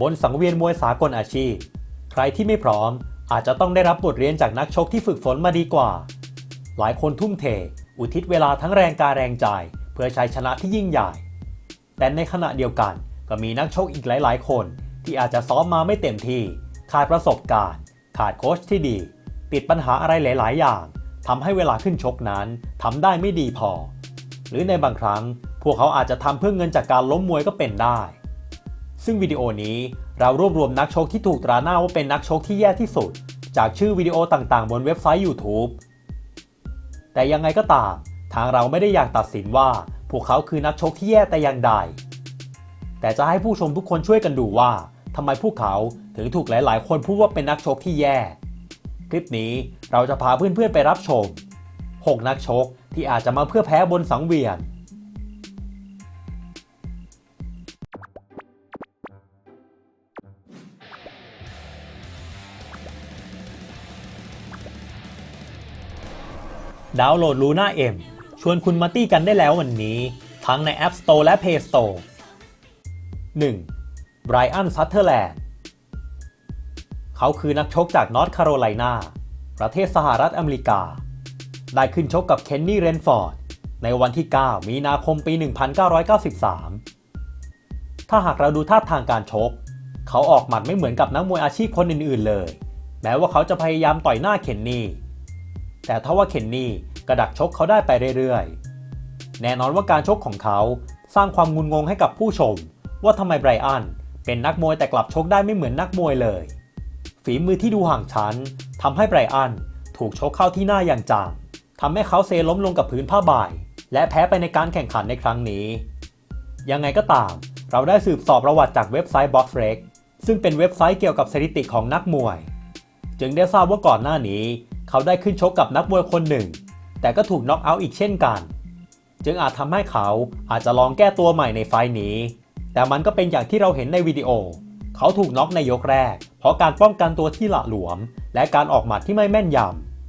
บนสังเวียนมวยสากลอาชีพ ใครที่ไม่พร้อมอาจจะต้องได้รับบทเรียนจากนักชกที่ฝึกฝนมาดีกว่า หลายคนทุ่มเท อุทิศเวลาทั้งแรงกายแรงใจ เพื่อชัยชนะที่ยิ่งใหญ่ แต่ในขณะเดียวกันก็มีนักชกอีกหลาย ๆ คนที่อาจจะซ้อมมาไม่เต็มที่ ขาดประสบการณ์ ขาดโค้ชที่ดี ติดปัญหาอะไรหลาย ๆ อย่างทำให้เวลาขึ้นชกนั้นทำได้ไม่ดีพอ หรือในบางครั้ง พวกเขาอาจจะทำเพื่อเงินจากการล้มมวยก็เป็นได้ ซึ่งวิดีโอนี้เรารวบรวมนักชกที่ถูกตราหน้าว่าเป็นนักชกที่แย่ที่สุด จากชื่อวิดีโอต่างๆ บนเว็บไซต์ YouTube แต่ยังไงก็ตาม ทางเราไม่ได้อยากตัดสินว่า พวกเขาคือนักชกที่แย่แต่อย่างใด แต่จะให้ผู้ชมทุกคนช่วยกันดูว่าทำไมพวกเขาถึงถูกหลาย ๆ คนพูดว่าเป็นนักชกที่แย่ คลิปนี้เราจะพาเพื่อน ๆ ไปรับชม 6 นักชกที่อาจจะมาเพื่อแพ้บนสังเวียน ดาวน์โหลด Luna M ชวนคุณมาตี้กันได้แล้ววันนี้ ทั้งใน App Store และ Play Store 1. Brian Sutherland เขาคือนักชกจากนอร์ทแคโรไลนาประเทศสหรัฐอเมริกา ได้ขึ้นชกกับเคนนี่เรนฟอร์ด ในวันที่ 9 มีนาคมปี 1993 ถ้าหากเราดูท่าทางการชก เขาออกหมัดไม่เหมือนกับนักมวยอาชีพคนอื่นๆเลย แม้ว่าเขาจะพยายามต่อยหน้าเคนนี่ แต่ถ้าว่าเคนนี่ กระดักชกเขาได้ไปเรื่อยๆ แน่นอนว่าการชกของเขาสร้างความงุนงงให้กับผู้ชม ว่าทำไมไบรอันเป็นนักมวยแต่กลับชกได้ไม่เหมือนนักมวยเลย ฝีมือที่ดูห่างชั้นทำให้ไบรอันถูกชกเข้าที่หน้าอย่างจังทำให้เขาเซล้มลงกับพื้นผ้าใบและแพ้ไปในการแข่งขันในครั้งนี้ ยังไงก็ตาม เราได้สืบสอบประวัติจากเว็บไซต์ BoxRec ซึ่งเป็นเว็บไซต์เกี่ยวกับสถิติของนักมวย จึงได้ทราบว่าก่อนหน้านี้ เขาได้ขึ้นชกกับนักมวยคนหนึ่ง แต่ก็ถูกน็อกเอาท์อีกเช่นกัน จึงอาจทำให้เขาอาจจะลองแก้ตัวใหม่ในไฟล์นี้ แต่มันก็เป็นอย่างที่เราเห็นในวิดีโอ เขาถูกน็อกในยกแรก เพราะการป้องกันตัวที่หละหลวม และการออกหมัดที่ไม่แม่นย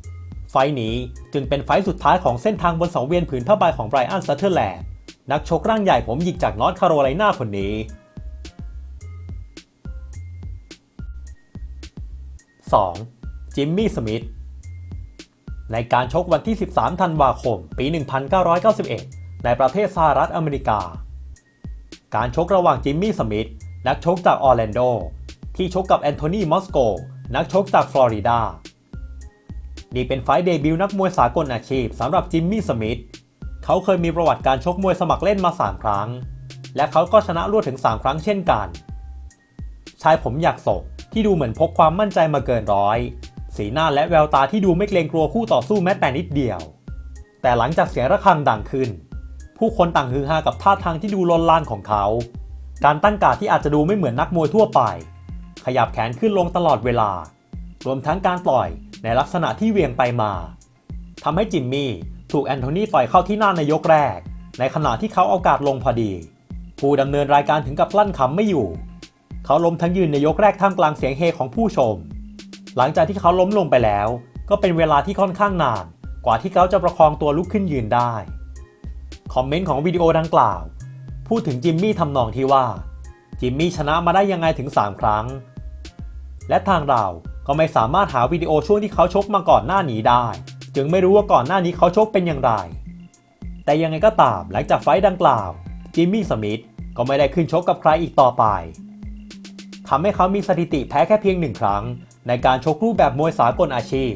ำไฟล์นี้จึงเป็นไฟล์สุดท้ายของเส้นทางบนสังเวียนผืนผ้าใบของไบรอันซัตเทอร์แลนด์นักชกร่างใหญ่ผมหยิกจากนอร์ทแคโรไลนาคนนี้ 2. จิมมี่ สมิธ ในการชกวันที่ 13 ธันวาคม ปี 1991 ในประเทศสหรัฐอเมริกา การชกระหว่างจิมมี่สมิธนักชกจากออร์แลนโด ที่ชกกับแอนโทนีมอสโก นักชกจากฟลอริดา นี่เป็นไฟล์เดบิวต์นักมวยสากลอาชีพสำหรับจิมมี่สมิธ เขาเคยมีประวัติการชกมวยสมัครเล่นมา 3 ครั้ง และเขาก็ชนะรวดถึง 3 ครั้งเช่นกัน ชายผมอยากศกที่ดูเหมือนพกความมั่นใจมาเกินร้อย สีหน้าและแววตาที่ดูไม่เกรงกลัวคู่ต่อสู้แม้แต่นิดเดียว แต่หลังจากเสียงระฆังดังขึ้น ผู้คนต่างฮือฮากับท่าทางที่ดูลนลานของเขา การตั้งกาดที่อาจจะดูไม่เหมือนนักมวยทั่วไป ขยับแขนขึ้นลงตลอดเวลา รวมทั้งการปล่อยในลักษณะที่เวียงไปมาทำให้จิมมี่ถูกแอนโทนีต่อยเข้าที่หน้าในยกแรก ในขณะที่เขาเอากาดลงพอดี ผู้ดำเนินรายการถึงกับลั่นคำไม่อยู่ เขาล้มทั้งยืนในยกแรกท่ามกลางเสียงเฮของผู้ชม หลังจากที่เขาล้มลงไปแล้ว ก็เป็นเวลาที่ค่อนข้างนาน กว่าที่เขาจะประคองตัวลุกขึ้นยืนได้ คอมเมนต์ของวิดีโอดังกล่าว พูดถึงจิมมี่ทำนองที่ว่า จิมมี่ชนะมาได้ยังไงถึง 3 ครั้ง และทางเราก็ไม่สามารถหาวิดีโอช่วงที่เขาชกมาก่อนหน้านี้ได้ จึงไม่รู้ว่าก่อนหน้านี้เขาชกเป็นอย่างไร แต่ยังไงก็ตามหลังจากไฟ์ดังกล่าว จิมมี่สมิธก็ไม่ได้ขึ้นชกกับใครอีกต่อไปทำให้เขามีสถิติแพ้แค่เพียงหนึ่งครั้ง ในการชกรูปแบบมวยสากลอาชีพ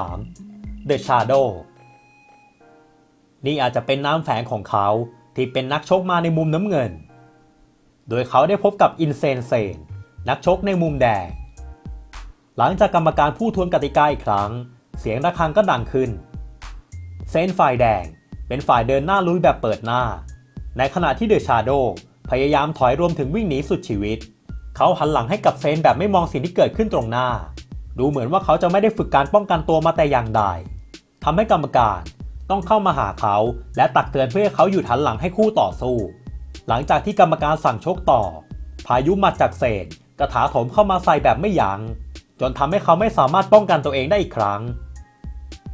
3. The Shadow นี่อาจจะเป็นน้ำแฝงของเขาที่เป็นนักชกมาในมุมน้ำเงิน โดยเขาได้พบกับอินเซนเซนนักชกในมุมแดง หลังจากกรรมการผู้ทวนกติกาอีกครั้ง เสียงระฆังก็ดังขึ้น เซนฝ่ายแดงเป็นฝ่ายเดินหน้าลุยแบบเปิดหน้า ในขณะที่เดอะชาโดพยายามถอยรวมถึงวิ่งหนีสุดชีวิต เขาหันหลังให้กับเซนแบบไม่มองสิ่งที่เกิดขึ้นตรงหน้า ดูเหมือนว่าเขาจะไม่ได้ฝึกการป้องกันตัวมาแต่อย่างใดทำให้กรรมการต้องเข้ามาหาเขา และตักเตือนเพื่อให้เขาหยุดหันหลังให้คู่ต่อสู้ หลังจากที่กรรมการสั่งชกต่อ พายุมัดจากเซนกระถาถมเข้ามาใส่แบบไม่ยัง้งจนทำให้เขาไม่สามารถป้องกันตัวเองได้อีกครั้ง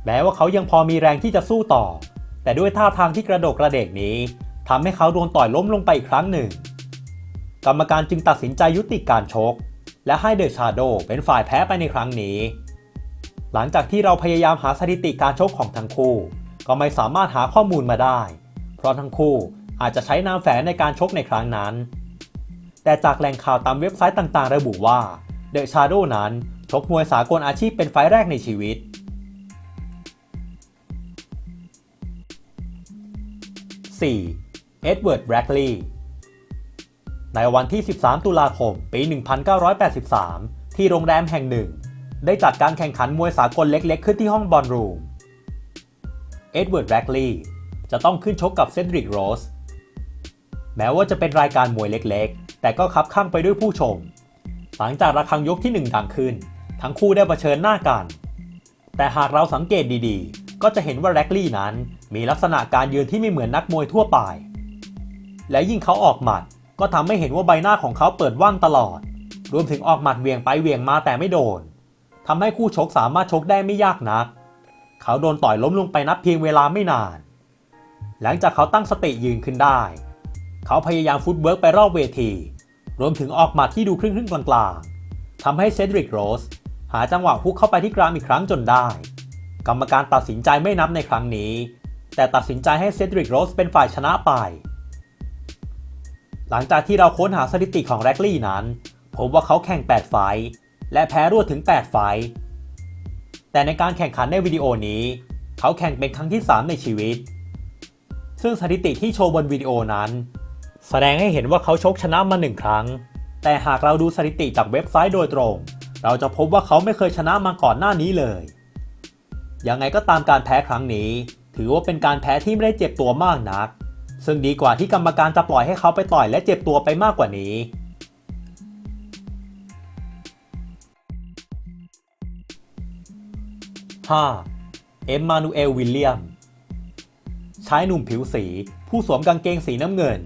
แม้ว่าเขายังพอมีแรงที่จะสู้ต่อ แต่ด้วยท่าทางที่กระโดดกระเดกนี้ทำให้เขาโดนต่อยล้มลงไปอีกครั้งหนึ่ง กรรมการจึงตัดสินใจยุติการชก และให้เดอะชาโดเป็นฝ่ายแพ้ไปในครั้งนี้ หลังจากที่เราพยายามหาสถิติการชกของทั้งคู่ ก็ไม่สามารถหาข้อมูลมาได้ เพราะทั้งคู่อาจจะใช้นามแฝงในการชกในครั้งนั้น แต่จากแหล่งข่าวตามเว็บไซต์ต่างๆ ระบุว่าเดอะชาโดนั้นชกมวยสากลอาชีพเป็นไฟแรกในชีวิต 4. เอ็ดเวิร์ด แบล็กลีย์ ในวันที่ 13 ตุลาคม ปี 1983 ที่โรงแรมแห่งหนึ่ง ได้จัดการแข่งขันมวยสากลเล็กๆ ขึ้นที่ห้องบอลรูม เอ็ดเวิร์ดแบล็กลีย์จะต้องขึ้นชกกับเซนดริกโรส แม้ว่าจะเป็นรายการมวยเล็กๆ แต่ก็คับข้างไปด้วยผู้ชม หลังจากระฆังยกที่หนึ่งดังขึ้น ทั้งคู่ได้เผชิญหน้ากัน แต่หากเราสังเกตดีๆ ก็จะเห็นว่าแร็กลี่นั้นมีลักษณะการยืนที่ไม่เหมือนนักมวยทั่วไป และยิ่งเขาออกหมัด ก็ทำให้เห็นว่าใบหน้าของเขาเปิดว่างตลอด รวมถึงออกหมัดเวียงไปเวียงมาแต่ไม่โดนทำให้คู่ชกสามารถชกได้ไม่ยากนัก เขาโดนต่อยล้มลงไปนับเพียงเวลาไม่นาน หลังจากเขาตั้งสติยืนขึ้นได้ เขาพยายามฟุตเวิร์กไปรอบเวที รวมถึงออกหมัดที่ดูครึ่งๆกลางๆทำให้เซดริกโรสหาจังหวะฮุกเข้าไปที่กรามอีกครั้งจนได้ กรรมการตัดสินใจไม่นับในครั้งนี้ แต่ตัดสินใจให้เซดริกโรสเป็นฝ่ายชนะไป หลังจากที่เราค้นหาสถิติของแร็กลี่นั้น พบว่าเขาแข่ง 8 ไฟท์และแพ้รวดถึง 8 ไฟท์แต่ในการแข่งขันในวิดีโอนี้ เขาแข่งเป็นครั้งที่ 3 ในชีวิต ซึ่งสถิติที่โชว์บนวิดีโอนั้น แสดงให้เห็นว่าเขาชกชนะมาหนึ่งครั้ง แต่หากเราดูสถิติจากเว็บไซต์โดยตรง เราจะพบว่าเขาไม่เคยชนะมาก่อนหน้านี้เลย ยังไงก็ตามการแพ้ครั้งนี้ ถือว่าเป็นการแพ้ที่ไม่ได้เจ็บตัวมากนัก ซึ่งดีกว่าที่กรรมการจะปล่อยให้เขาไปต่อยและเจ็บตัวไปมากกว่านี้ 5. เอ็มมานูเอล วิลเลียม ชายหนุ่มผิวสี ผู้สวมกางเกงสีน้ำเงิน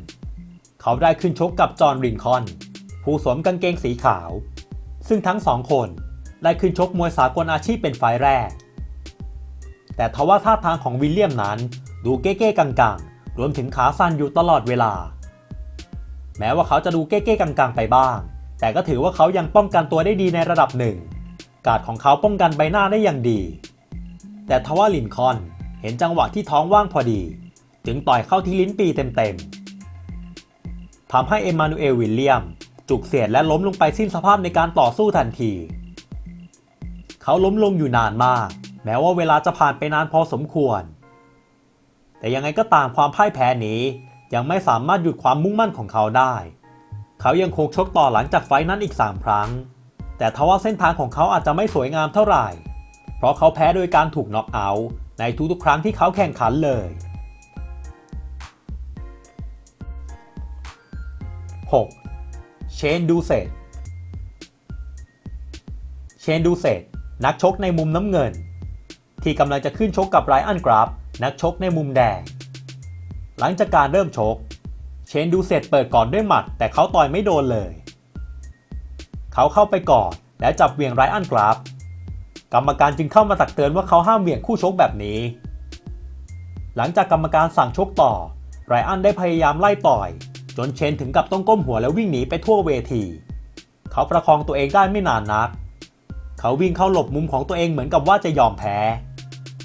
เขาได้ขึ้นชกกับจอห์นรินคอน ผู้สวมกางเกงสีขาว ซึ่งทั้งสองคนได้ขึ้นชกมวยสากลอาชีพเป็นไฟแรก แต่ทว่าท่าทางของวิลเลียมนั้นดูเก้ๆกังๆ รวมถึงขาสั้นอยู่ตลอดเวลา แม้ว่าเขาจะดูเก้ๆกังๆไปบ้าง แต่ก็ถือว่าเขายังป้องกันตัวได้ดีในระดับหนึ่ง การดของเขาป้องกันใบหน้าได้อย่างดี แต่ทว่าลินคอนเห็นจังหวะที่ท้องว่างพอดี จึงต่อยเข้าที่ลิ้นปีเต็มๆทำให้เอมมานูเอลวิลเลียม จุกเสียดและล้มลงไปสิ้นสภาพในการต่อสู้ทันทีเขาล้มลงอยู่นานมาก แม้ว่าเวลาจะผ่านไปนานพอสมควร แต่ยังไงก็ตามความพ่ายแพ้นี้ยังไม่สามารถหยุดความมุ่งมั่นของเขาได้ เขายังคงชกต่อหลังจากไฟนั้นอีก 3 ครั้ง แต่ทว่าเส้นทางของเขาอาจจะไม่สวยงามเท่าไหร่ เพราะเขาแพ้โดยการถูกน็อกเอาท์ในทุกๆครั้งที่เขาแข่งขันเลย 6. เชนดูเซตเชนดูเซตนักชกในมุมน้ำเงิน ที่กำลังจะขึ้นชกกับไรอันกราฟ นักชกในมุมแดง หลังจากการเริ่มชก เชนดูเซตเปิดก่อนด้วยหมัด แต่เขาต่อยไม่โดนเลย เขาเข้าไปก่อนและจับเวียงไรอันกราฟ กรรมการจึงเข้ามาตักเตือนว่าเขาห้ามเวียงคู่ชกแบบนี้ หลังจากกรรมการสั่งชกต่อไรอันได้พยายามไล่ต่อย จนเชนถึงกับต้องก้มหัวแล้ววิ่งหนีไปทั่วเวที เขาประคองตัวเองได้ไม่นานนัก เขาวิ่งเข้าหลบมุมของตัวเองเหมือนกับว่าจะยอมแพ้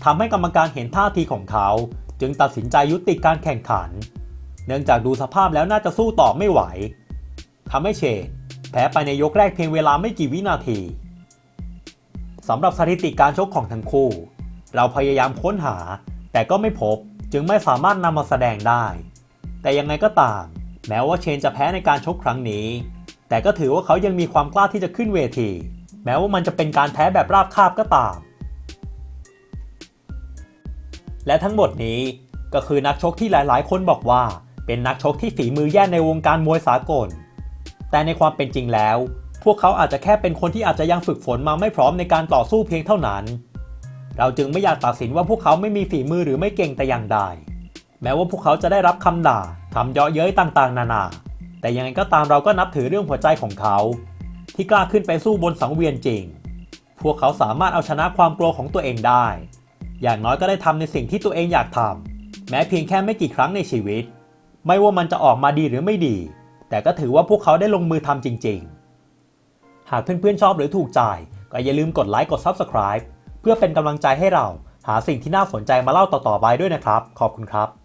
ทำให้กรรมการเห็นท่าทีของเขา จึงตัดสินใจยุติการแข่งขัน เนื่องจากดูสภาพแล้วน่าจะสู้ต่อไม่ไหวทำให้เชนแพ้ไปในยกแรกเพียงเวลาไม่กี่วินาทีสำหรับสถิติการชกของทั้งคู่ เราพยายามค้นหา แต่ก็ไม่พบจึงไม่สามารถนำมาแสดงได้ แต่ยังไงก็ตาม แม้ว่าเชนจะแพ้ในการชกครั้งนี้ แต่ก็ถือว่าเขายังมีความกล้าที่จะขึ้นเวที แม้ว่ามันจะเป็นการแพ้แบบราบคาบก็ตาม และทั้งหมดนี้ก็คือนักชกที่หลายๆ คนบอกว่า เป็นนักชกที่ฝีมือแย่ในวงการมวยสากล แต่ในความเป็นจริงแล้ว พวกเขาอาจจะแค่เป็นคนที่อาจจะยังฝึกฝนมาไม่พร้อมในการต่อสู้เพียงเท่านั้น เราจึงไม่อยากตัดสินว่าพวกเขาไม่มีฝีมือหรือไม่เก่งแต่อย่างใด แม้ว่าพวกเขาจะได้รับคำด่าคำเยาะเย้ยต่างๆ นานา แต่ยังไงก็ตามเราก็นับถือเรื่องหัวใจของเขา ที่กล้าขึ้นไปสู้บนสังเวียนจริง พวกเขาสามารถเอาชนะความกลัวของตัวเองได้ อย่างน้อยก็ได้ทำในสิ่งที่ตัวเองอยากทำแม้เพียงแค่ไม่กี่ครั้งในชีวิต ไม่ว่ามันจะออกมาดีหรือไม่ดี แต่ก็ถือว่าพวกเขาได้ลงมือทำจริง ๆ หากเพื่อนๆชอบหรือถูกใจก็อย่าลืมกดไลค์กด Subscribe เพื่อเป็นกำลังใจให้เราหาสิ่งที่น่าสนใจมาเล่าต่อๆไปด้วยนะครับ ขอบคุณครับ